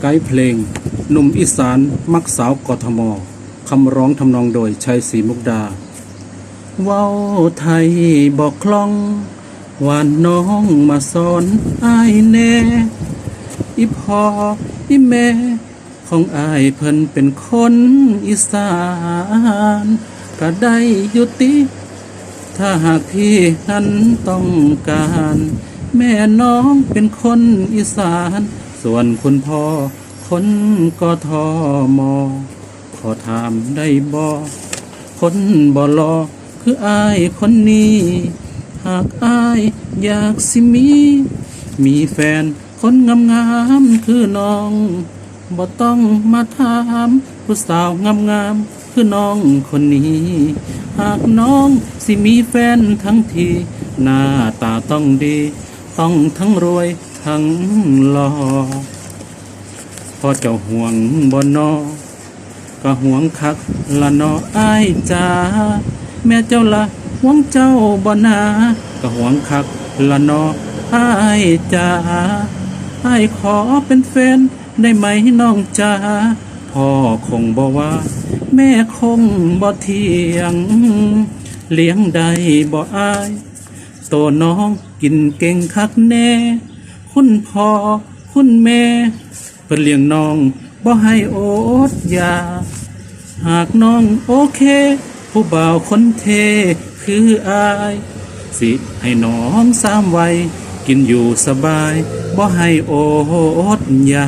ไกด์เพลงหนุ่มอีสานมักสาวกทมคำร้องทำนองโดยชัยศรีมุกดาว้าไทยบอกคล่องวานน้องมาสอนอายแน่อีพ่ออีแม่ของอายเพิ่นเป็นคนอีสานก็ได้ยุติ ถ้าหากพี่นั้นต้องการ แม่น้องเป็นคนอีสาน ส่วนคุณพ่อคนก็ทอมอ ขอถามได้บ่คนบ่รอคืออายคนนี้ หากอายอยากสิมี มีแฟนคนงามงามๆคือน้องบ่ต้องมาถามผู้สาวงามงามๆคือน้องคนนี้ หากน้องสิมีแฟนทั้งที หน้าตาต้องดี ต้องทั้งรวย ทั้งหล่อพอเจ้าห่วงบ่นอก็ห่วงคักละนออ้ายจ้าแม่เจ้าละห่วงเจ้าบ่นาก็ห่วงคักละนออ้ายจ้าอ้ายขอเป็นแฟนได้ไหมน้องจ้าพ่อคงบ่ว่า แม่คงบ่เทียง เลี้ยงได้บ่อายโตน้องกินเก่งคักแน่ คุณพ่อคุณแม่เพิ่นเลี้ยงน้องบ่ให้โอดอยา หากน้องโอเค ผู้บ่าวคนเทคืออาย สิให้น้องสามวัยกินอยู่สบายบ่ให้โอดอยา